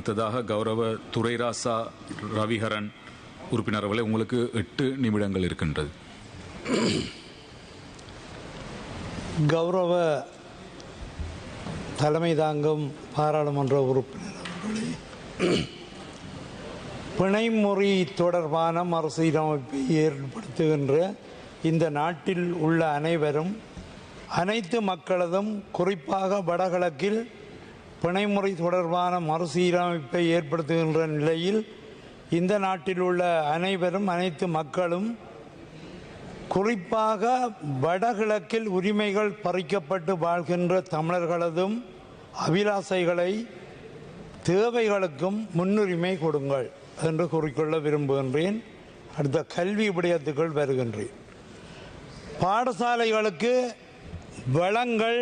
அடுத்ததாக கௌரவ துரைராசா ரவிஹரன் உறுப்பினர் அவர்களே உங்களுக்கு எட்டு நிமிடங்கள் இருக்கின்றது. கௌரவ தலைமை தாங்கும் பாராளுமன்ற உறுப்பினர் பிணைமுறை பிணைமுறி தொடர்பான மறுசீரமைப்பை ஏற்படுத்துகின்ற இந்த நாட்டில் உள்ள அனைவரும் அனைத்து மக்களதும் குறிப்பாக வடகிழக்கில் பிணைமுறை தொடர்பான மறுசீரமைப்பை ஏற்படுத்துகின்ற நிலையில் இந்த நாட்டில் உள்ள அனைவரும் அனைத்து மக்களும் குறிப்பாக வடகிழக்கில் உரிமைகள் பறிக்கப்பட்டு வாழ்கின்ற தமிழர்களதும் அபிலாசைகளை தேவைகளுக்கும் முன்னுரிமை கொடுங்கள் என்று கூறிக்கொள்ள விரும்புகின்றேன். அடுத்த கல்வி விடயத்துக்குள் வருகின்றேன். பாடசாலைகளுக்கு வளங்கள்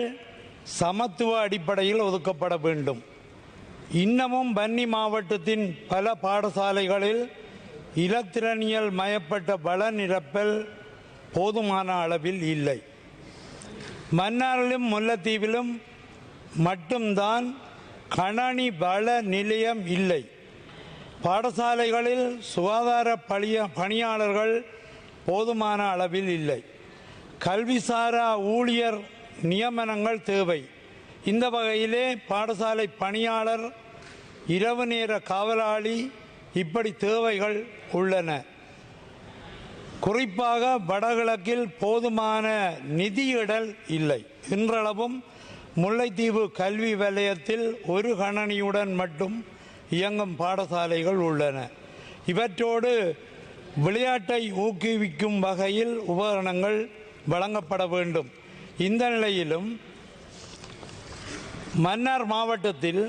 சமத்துவ அடிப்படையில் ஒதுக்கப்பட வேண்டும். இன்னமும் பன்னி மாவட்டத்தின் பல பாடசாலைகளில் இலத்திரனியல் மயப்பட்ட பல நிரப்பல் போதுமான அளவில் இல்லை. மன்னாரிலும் முல்லைத்தீவிலும் மட்டும்தான் கணனி பல நிலையம் இல்லை. பாடசாலைகளில் சுகாதார பணிய பணியாளர்கள் போதுமான அளவில் இல்லை. கல்விசாரா ஊழியர் நியமனங்கள் தேவை. இந்த வகையிலே பாடசாலை பணியாளர் இரவு நேர காவலாளி இப்படி தேவைகள் உள்ளன. குறிப்பாக வடகிழக்கில் போதுமான நிதியிடல் இல்லை. இன்றளவும் முல்லைத்தீவு கல்வி வலயத்தில் ஒரு கணனியுடன் மட்டும் இயங்கும் பாடசாலைகள் உள்ளன. இவற்றோடு விளையாட்டை ஊக்குவிக்கும் வகையில் உபகரணங்கள் வழங்கப்பட வேண்டும். இந்த நிலையிலும் மன்னார் மாவட்டத்தில்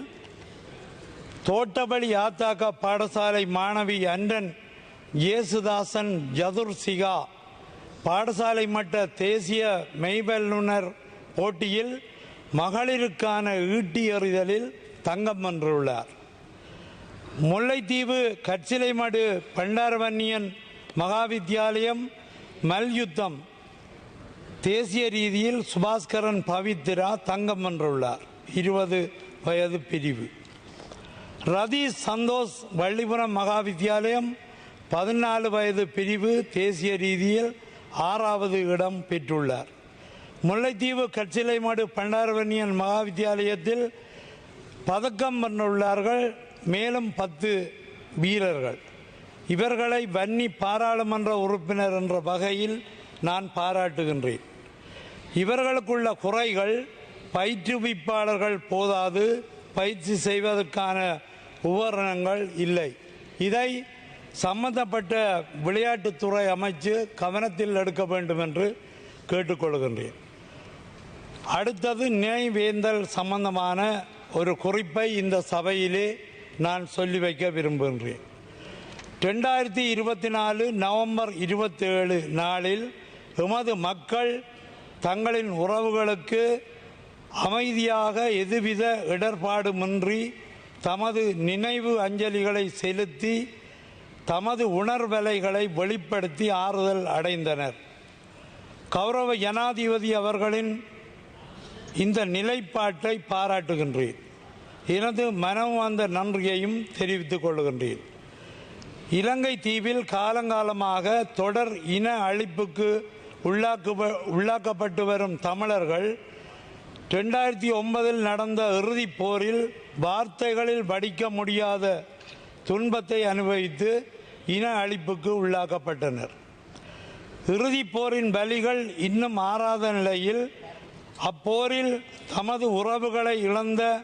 தோட்டபலி ஆத்தாக்க பாடசாலை மாணவி அன்றன் இயேசுதாசன் ஜதுர்சிகா பாடசாலை மட்ட தேசிய மெய்வல்லுனர் போட்டியில் மகளிருக்கான ஈட்டி எறிதலில் தங்கம் வென்றுள்ளார். முல்லைத்தீவு கச்சிலைமடு பண்டாரவன்னியன் மகாவித்யாலயம் மல்யுத்தம் தேசிய ரீதியில் சுபாஸ்கரன் பவித்ரா தங்கம் வென்றுள்ளார். இருபது வயது பிரிவு. ரதி சந்தோஷ் வள்ளிபுரம் மகாவித்யாலயம் பதினாலு வயது பிரிவு தேசிய ரீதியில் ஆறாவது இடம் பெற்றுள்ளார். முல்லைத்தீவு கச்சிலைமடு பண்டாரவன்னியன் மகாவித்யாலயத்தில் பதக்கம் வென்றுள்ளார்கள். மேலும் பத்து வீரர்கள். இவர்களை வன்னி பாராளுமன்ற உறுப்பினர் என்ற வகையில் நான் பாராட்டுகின்றேன். இவர்களுக்குள்ள குறைகள் பயிற்றுவிப்பாளர்கள் போதாது பயிற்சி செய்வதற்கான உபகரணங்கள் இல்லை. இதை சம்பந்தப்பட்ட விளையாட்டுத்துறை அமைச்சு கவனத்தில் எடுக்க வேண்டும் என்று கேட்டுக்கொள்கின்றேன். அடுத்தது நினைவேந்தல் சம்பந்தமான ஒரு குறிப்பை இந்த சபையிலே நான் சொல்லி வைக்க விரும்புகின்றேன். ரெண்டாயிரத்தி இருபத்தி நாலு நவம்பர் இருபத்தேழு நாளில் எமது மக்கள் தங்களின் உறவுகளுக்கு அமைதியாக எதுவித இடர்பாடுமின்றி தமது நினைவு அஞ்சலிகளை செலுத்தி தமது உணர்வலைகளை வெளிப்படுத்தி ஆறுதல் அடைந்தனர். கௌரவ ஜனாதிபதி அவர்களின் இந்த நிலைப்பாட்டை பாராட்டுகின்றேன். எனது மனம் வந்த நன்றியையும் தெரிவித்துக் கொள்கின்றேன். இலங்கை தீவில் காலங்காலமாக தொடர் இன அழிப்புக்கு உள்ளாக்கு உள்ளாக்கப்பட்டு வரும் தமிழர்கள் ரெண்டாயிரத்தி ஒன்பதில் நடந்த இறுதிப் போரில் வார்த்தைகளில் வடிக்க முடியாத துன்பத்தை அனுபவித்து இன அழிப்புக்கு உள்ளாக்கப்பட்டனர். இறுதிப் போரின் பலிகள் இன்னும் ஆறாத நிலையில் அப்போரில் தமது உறவுகளை இழந்த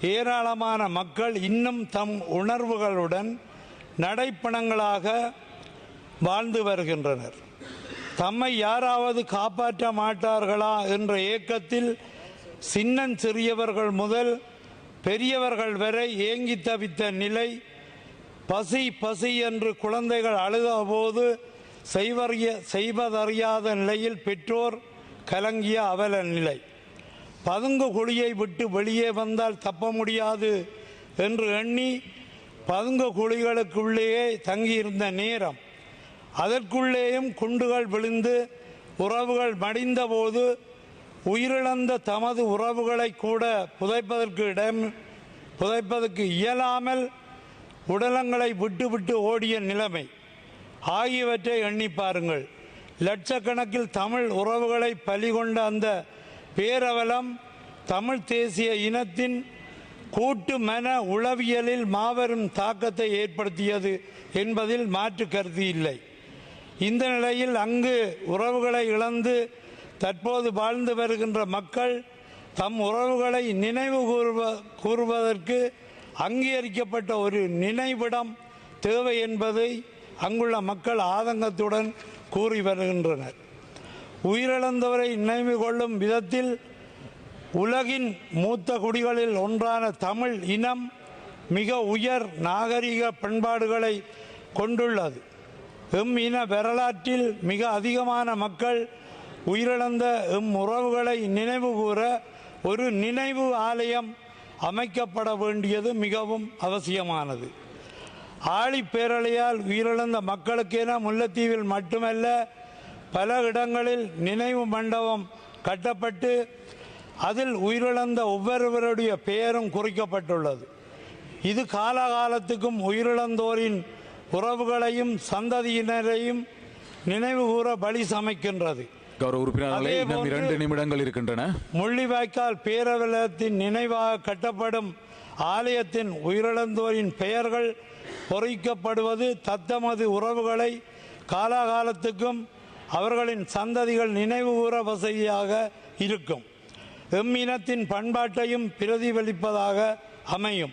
ஏராளமான மக்கள் இன்னும் தம் உணர்வுகளுடன் நடைப்பணங்களாக வாழ்ந்து வருகின்றனர். தம்மை யாராவது காப்பாற்ற மாட்டார்களா என்ற ஏக்கத்தில் சின்னன் சிறியவர்கள் முதல் பெரியவர்கள் வரை ஏங்கி தவித்த நிலை பசி பசி என்று குழந்தைகள் அழுதபோது செய்வறிய செய்வதறியாத நிலையில் பெற்றோர் கலங்கிய அவல நிலை. பதுங்கு குழியை விட்டு வெளியே வந்தால் தப்ப முடியாது என்று எண்ணி பதுங்கு குழிகளுக்குள்ளேயே தங்கியிருந்த நேரம். அதற்குள்ளேயும் குண்டுகள் விழுந்து உறவுகள் மடிந்தபோது உயிரிழந்த தமது உறவுகளை கூட புதைப்பதற்கு இடம் புதைப்பதற்கு இயலாமல் உடலங்களை விட்டு விட்டு ஓடிய நிலைமை. ஆகியவற்றை எண்ணி பாருங்கள். லட்சக்கணக்கில் தமிழ் உறவுகளை பலிகொண்ட அந்த பேரவலம் தமிழ் தேசிய இனத்தின் கூட்டு மன உளவியலில் மாபெரும் தாக்கத்தை ஏற்படுத்தியது என்பதில் மாற்று கருத்து இல்லை. இந்த நிலையில் அங்கு உறவுகளை இழந்து தற்போது வாழ்ந்து வருகின்ற மக்கள் தம் உறவுகளை நினைவு கூறுவ கூறுவதற்கு அங்கீகரிக்கப்பட்ட ஒரு நினைவிடம் தேவை என்பதை அங்குள்ள மக்கள் ஆதங்கத்துடன் கூறி வருகின்றனர். உயிரிழந்தவரை நினைவு கொள்ளும் விதத்தில் உலகின் மூத்த குடிகளில் ஒன்றான தமிழ் இனம் மிக உயர் நாகரிக பண்பாடுகளை கொண்டுள்ளது. எம் இன வரலாற்றில் மிக அதிகமான மக்கள் உயிரிழந்த எம் உறவுகளை நினைவு கூற ஒரு நினைவு ஆலயம் அமைக்கப்பட வேண்டியது மிகவும் அவசியமானது. ஆழி பேரலையால் உயிரிழந்த மக்களுக்கென முல்லைத்தீவில் மட்டுமல்ல பல இடங்களில் நினைவு மண்டபம் கட்டப்பட்டு அதில் உயிரிழந்த ஒவ்வொருவருடைய பெயரும் குறிக்கப்பட்டுள்ளது. இது காலகாலத்துக்கும் உயிரிழந்தோரின் உறவுகளையும் சந்ததியினரையும் நினைவு கூற பலி சமைக்கின்றது. கௌரவ உறுப்பினர்களே இன்னும் இரண்டு நிமிடங்கள் இருக்கின்றன. முள்ளிவாய்க்கால் பேரவலத்தின் நினைவாக கட்டப்படும் ஆலயத்தின் உயிரிழந்தோரின் பெயர்கள் பொறிக்கப்படுவது தத்தமது உறவுகளை காலாகாலத்துக்கும் அவர்களின் சந்ததிகள் நினைவுகூர வசதியாக இருக்கும். எம் இனத்தின் பண்பாட்டையும் பிரதிபலிப்பதாக அமையும்.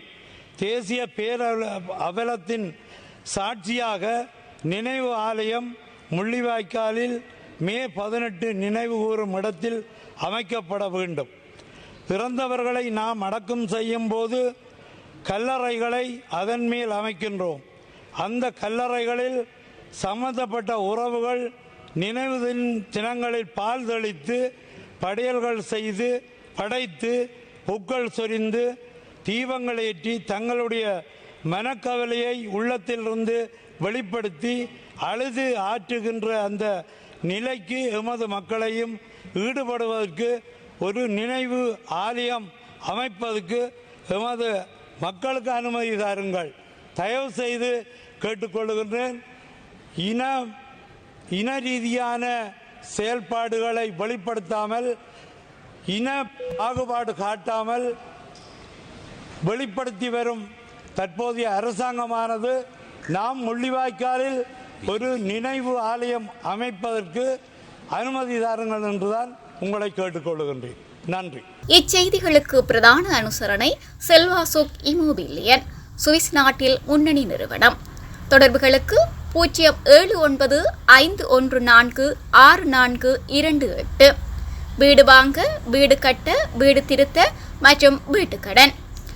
தேசிய பேரவல அவலத்தின் சாட்சியாக நினைவு ஆலயம் முள்ளிவாய்க்காலில் மே பதினெட்டு நினைவு கூறும் இடத்தில் அமைக்கப்பட வேண்டும். பிறந்தவர்களை நாம் அடக்கம் செய்யும் போது கல்லறைகளை அதன் மேல் அமைக்கின்றோம். அந்த கல்லறைகளில் சம்பந்தப்பட்ட உறவுகள் நினைவு தின் தினங்களில் பால் தெளித்து படையல்கள் செய்து படைத்து பூக்கள் சொரிந்து தீபங்கள் ஏற்றி தங்களுடைய மனக்கவலையை உள்ளத்திலிருந்து வெளிப்படுத்தி அழுது ஆற்றுகின்ற அந்த நிலைக்கு எமது மக்களையும் ஈடுபடுவதற்கு ஒரு நினைவு ஆலயம் அமைப்பதற்கு எமது மக்களுக்கு அனுமதி தாருங்கள். தயவு செய்து கேட்டுக்கொள்கின்றேன். இன இன ரீதியான செயல்பாடுகளை வெளிப்படுத்தாமல் இன பாகுபாடு காட்டாமல் வெளிப்படுத்தி வரும் தற்போதைய அரசாங்கமானது நாம் முள்ளிவாய்க்காலில் ஒரு நினைவு ஆலயம் அமைப்பதற்கு அனுமதி தாருங்கள் என்றுதான் உங்களை கேட்டுக்கொள்கின்றேன் நன்றி. இச்செய்திகளுக்கு பிரதான அனுசரணை செல்வாசோக் இமோபிலியன் சுவிஸ் நாட்டில் முன்னணி நிறுவனம். தொடர்புகளுக்கு பூஜ்ஜியம் ஏழு ஒன்பது ஐந்து ஒன்று நான்கு ஆறு நான்கு இரண்டு எட்டு. வீடு வாங்க வீடு கட்ட வீடு திருத்த மற்றும் வீட்டுக்கடன்.